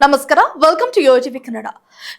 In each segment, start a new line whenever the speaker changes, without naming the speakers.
ನಮಸ್ಕಾರ welcome to ಯೋಜಿವಿ Kannada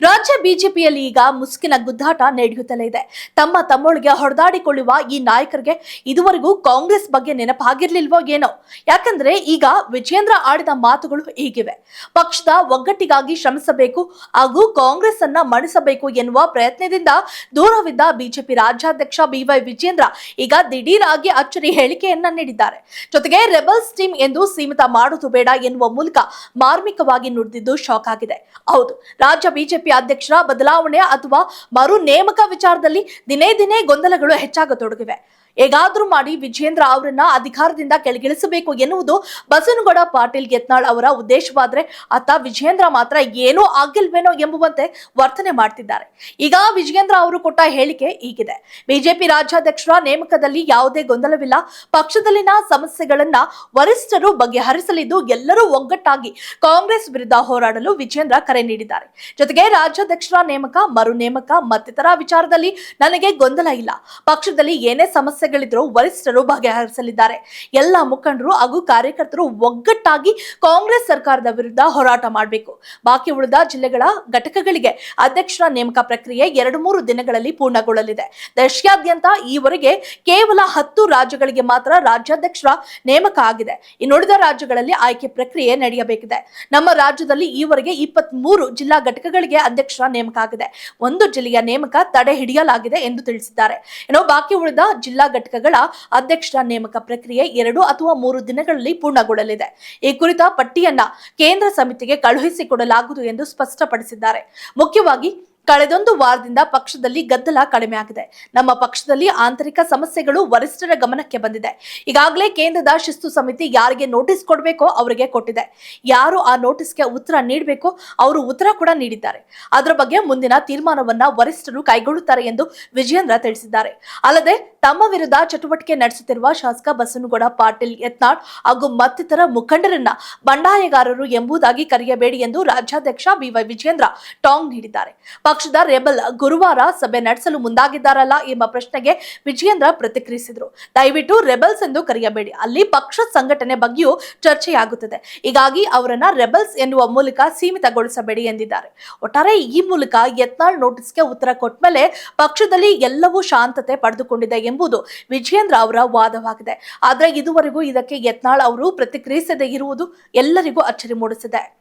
ರಾಜ್ಯ ಬಿಜೆಪಿಯಲ್ಲಿ ಈಗ ಮುಸುಕಿನ ಗುದ್ದಾಟ ನಡೆಯುತ್ತಲೇ ಇದೆ. ತಮ್ಮ ತಮ್ಮೊಳಗೆ ಹೊಡೆದಾಡಿಕೊಳ್ಳುವ ಈ ನಾಯಕರಿಗೆ ಇದುವರೆಗೂ ಕಾಂಗ್ರೆಸ್ ಬಗ್ಗೆ ನೆನಪಾಗಿರ್ಲಿಲ್ವೋ ಏನೋ? ಯಾಕಂದ್ರೆ ಈಗ ವಿಜೇಂದ್ರ ಆಡಿದ ಮಾತುಗಳು ಹೀಗಿವೆ. ಪಕ್ಷದ ಒಗ್ಗಟ್ಟಿಗಾಗಿ ಶ್ರಮಿಸಬೇಕು ಹಾಗೂ ಕಾಂಗ್ರೆಸ್ ಅನ್ನ ಮಣಿಸಬೇಕು ಎನ್ನುವ ಪ್ರಯತ್ನದಿಂದ ದೂರವಿದ್ದ ಬಿಜೆಪಿ ರಾಜ್ಯಾಧ್ಯಕ್ಷ ಬಿವೈ ವಿಜೇಂದ್ರ ಈಗ ದಿಢೀರ್ ಆಗಿ ಅಚ್ಚರಿ ಹೇಳಿಕೆಯನ್ನ ನೀಡಿದ್ದಾರೆ. ಜೊತೆಗೆ ರೆಬಲ್ಸ್ ಟೀಮ್ ಎಂದು ಸೀಮಿತ ಮಾಡುವುದು ಬೇಡ ಎನ್ನುವ ಮೂಲಕ ಮಾರ್ಮಿಕವಾಗಿ ನುಡಿದಿದ್ದು ಶಾಕ್ ಆಗಿದೆ. ಹೌದು, ರಾಜ್ಯ ಬಿಜೆಪಿ ಅಧ್ಯಕ್ಷರ ಬದಲಾವಣೆ ಅಥವಾ ಮರು ನೇಮಕ ವಿಚಾರದಲ್ಲಿ ದಿನೇ ದಿನೇ ಗೊಂದಲಗಳು ಹೆಚ್ಚಾಗತೊಡಗಿವೆ. ಹೇಗಾದ್ರೂ ಮಾಡಿ ವಿಜೇಂದ್ರ ಅವರನ್ನ ಅಧಿಕಾರದಿಂದ ಕೆಳಗಿಳಿಸಬೇಕು ಎನ್ನುವುದು ಬಸನಗೌಡ ಪಾಟೀಲ್ ಯತ್ನಾಳ್ ಅವರ ಉದ್ದೇಶವಾದ್ರೆ ಆತ ವಿಜೇಂದ್ರ ಮಾತ್ರ ಏನೂ ಆಗಿಲ್ವೇನೋ ಎಂಬುವಂತೆ ವರ್ತನೆ ಮಾಡ್ತಿದ್ದಾರೆ. ಈಗ ವಿಜೇಂದ್ರ ಅವರು ಕೊಟ್ಟ ಹೇಳಿಕೆ ಹೀಗಿದೆ. ಬಿಜೆಪಿ ರಾಜ್ಯಾಧ್ಯಕ್ಷರ ನೇಮಕದಲ್ಲಿ ಯಾವುದೇ ಗೊಂದಲವಿಲ್ಲ. ಪಕ್ಷದಲ್ಲಿನ ಸಮಸ್ಯೆಗಳನ್ನ ವರಿಷ್ಠರು ಬಗೆಹರಿಸಲಿದ್ದು ಎಲ್ಲರೂ ಒಗ್ಗಟ್ಟಾಗಿ ಕಾಂಗ್ರೆಸ್ ವಿರುದ್ಧ ಹೋರಾಡಲು ವಿಜೇಂದ್ರ ಕರೆ ನೀಡಿದ್ದಾರೆ. ಜೊತೆಗೆ ರಾಜ್ಯಾಧ್ಯಕ್ಷರ ನೇಮಕ ಮರು ನೇಮಕ ಮತ್ತಿತರ ವಿಚಾರದಲ್ಲಿ ನನಗೆ ಗೊಂದಲ ಇಲ್ಲ. ಪಕ್ಷದಲ್ಲಿ ಏನೇ ಸಮಸ್ಯೆಗಳಿದ್ರೂ ವರಿಷ್ಠರು ಬಗೆಹರಿಸಲಿದ್ದಾರೆ. ಎಲ್ಲ ಮುಖಂಡರು ಹಾಗೂ ಕಾರ್ಯಕರ್ತರು ಒಗ್ಗಟ್ಟಾಗಿ ಕಾಂಗ್ರೆಸ್ ಸರ್ಕಾರದ ವಿರುದ್ಧ ಹೋರಾಟ ಮಾಡಬೇಕು. ಬಾಕಿ ಉಳಿದ ಜಿಲ್ಲೆಗಳ ಘಟಕಗಳಿಗೆ ಅಧ್ಯಕ್ಷರ ನೇಮಕ ಪ್ರಕ್ರಿಯೆ ಎರಡು ಮೂರು ದಿನಗಳಲ್ಲಿ ಪೂರ್ಣಗೊಳ್ಳಲಿದೆ. ದೇಶಾದ್ಯಂತ ಈವರೆಗೆ ಕೇವಲ ಹತ್ತು ರಾಜ್ಯಗಳಿಗೆ ಮಾತ್ರ ರಾಜ್ಯಾಧ್ಯಕ್ಷರ ನೇಮಕ ಆಗಿದೆ. ಇನ್ನುಳಿದ ರಾಜ್ಯಗಳಲ್ಲಿ ಆಯ್ಕೆ ಪ್ರಕ್ರಿಯೆ ನಡೆಯಬೇಕಿದೆ. ನಮ್ಮ ರಾಜ್ಯದಲ್ಲಿ ಈವರೆಗೆ ಇಪ್ಪತ್ತ್ ಮೂರು ಜಿಲ್ಲಾ ಘಟಕಗಳಿಗೆ ಅಧ್ಯಕ್ಷರ ನೇಮಕ ಆಗಿದೆ. ಒಂದು ಜಿಲ್ಲೆಯ ನೇಮಕ ತಡೆ ಹಿಡಿಯಲಾಗಿದೆ ಎಂದು ತಿಳಿಸಿದ್ದಾರೆ. ಏನೋ ಬಾಕಿ ಉಳಿದ ಜಿಲ್ಲಾ ಘಟಕಗಳ ಅಧ್ಯಕ್ಷರ ನೇಮಕ ಪ್ರಕ್ರಿಯೆ ಎರಡು ಅಥವಾ ಮೂರು ದಿನಗಳಲ್ಲಿ ಪೂರ್ಣಗೊಳ್ಳಲಿದೆ. ಈ ಕುರಿತ ಪಟ್ಟಿಯನ್ನ ಕೇಂದ್ರ ಸಮಿತಿಗೆ ಕಳುಹಿಸಿಕೊಡಲಾಗುವುದು ಎಂದು ಸ್ಪಷ್ಟಪಡಿಸಿದ್ದಾರೆ. ಮುಖ್ಯವಾಗಿ ಕಳೆದೊಂದು ವಾರದಿಂದ ಪಕ್ಷದಲ್ಲಿ ಗದ್ದಲ ಕಡಿಮೆ ಆಗಿದೆ. ನಮ್ಮ ಪಕ್ಷದಲ್ಲಿ ಆಂತರಿಕ ಸಮಸ್ಯೆಗಳು ವರಿಷ್ಠರ ಗಮನಕ್ಕೆ ಬಂದಿದೆ. ಈಗಾಗಲೇ ಕೇಂದ್ರದ ಶಿಸ್ತು ಸಮಿತಿ ಯಾರಿಗೆ ನೋಟಿಸ್ ಕೊಡಬೇಕೋ ಅವರಿಗೆ ಕೊಟ್ಟಿದೆ. ಯಾರು ಆ ನೋಟಿಸ್ಗೆ ಉತ್ತರ ನೀಡಬೇಕೋ ಅವರು ಉತ್ತರ ಕೂಡ ನೀಡಿದ್ದಾರೆ. ಅದರ ಬಗ್ಗೆ ಮುಂದಿನ ತೀರ್ಮಾನವನ್ನ ವರಿಷ್ಠರು ಕೈಗೊಳ್ಳುತ್ತಾರೆ ಎಂದು ವಿಜಯೇಂದ್ರ ತಿಳಿಸಿದ್ದಾರೆ. ಅಲ್ಲದೆ ತಮ್ಮ ವಿರುದ್ಧ ಚಟುವಟಿಕೆ ನಡೆಸುತ್ತಿರುವ ಶಾಸಕ ಬಸನಗೌಡ, ಪಾಟೀಲ್, ಯತ್ನಾಳ್ ಹಾಗೂ ಮತ್ತಿತರ ಮುಖಂಡರನ್ನ ಬಂಡಾಯಗಾರರು ಎಂಬುದಾಗಿ ಕರೆಯಬೇಡಿ ಎಂದು ರಾಜ್ಯಾಧ್ಯಕ್ಷ ಬಿವೈ ವಿಜಯೇಂದ್ರ ಟಾಂಗ್ ನೀಡಿದ್ದಾರೆ. ಪಕ್ಷದ ರೆಬಲ್ ಗುರುವಾರ ಸಭೆ ನಡೆಸಲು ಮುಂದಾಗಿದ್ದಾರಲ್ಲ ಎಂಬ ಪ್ರಶ್ನೆಗೆ ವಿಜಯೇಂದ್ರ ಪ್ರತಿಕ್ರಿಯಿಸಿದರು. ದಯವಿಟ್ಟು ರೆಬಲ್ಸ್ ಎಂದು ಕರೆಯಬೇಡಿ. ಅಲ್ಲಿ ಪಕ್ಷ ಸಂಘಟನೆ ಬಗ್ಗೆಯೂ ಚರ್ಚೆಯಾಗುತ್ತದೆ. ಹೀಗಾಗಿ ಅವರನ್ನ ರೆಬಲ್ಸ್ ಎನ್ನುವ ಮೂಲಕ ಸೀಮಿತಗೊಳಿಸಬೇಡಿ ಎಂದಿದ್ದಾರೆ. ಒಟ್ಟಾರೆ ಈ ಮೂಲಕ ಯತ್ನಾಳ್ ನೋಟಿಸ್ಗೆ ಉತ್ತರ ಕೊಟ್ಟ ಮೇಲೆ ಪಕ್ಷದಲ್ಲಿ ಎಲ್ಲವೂ ಶಾಂತತೆ ಪಡೆದುಕೊಂಡಿದೆ ಎಂಬುದು ವಿಜಯೇಂದ್ರ ಅವರ ವಾದವಾಗಿದೆ. ಆದರೆ ಇದುವರೆಗೂ ಇದಕ್ಕೆ ಯತ್ನಾಳ್ ಅವರು ಪ್ರತಿಕ್ರಿಯಿಸದೇ ಇರುವುದು ಎಲ್ಲರಿಗೂ ಅಚ್ಚರಿ ಮೂಡಿಸಿದೆ.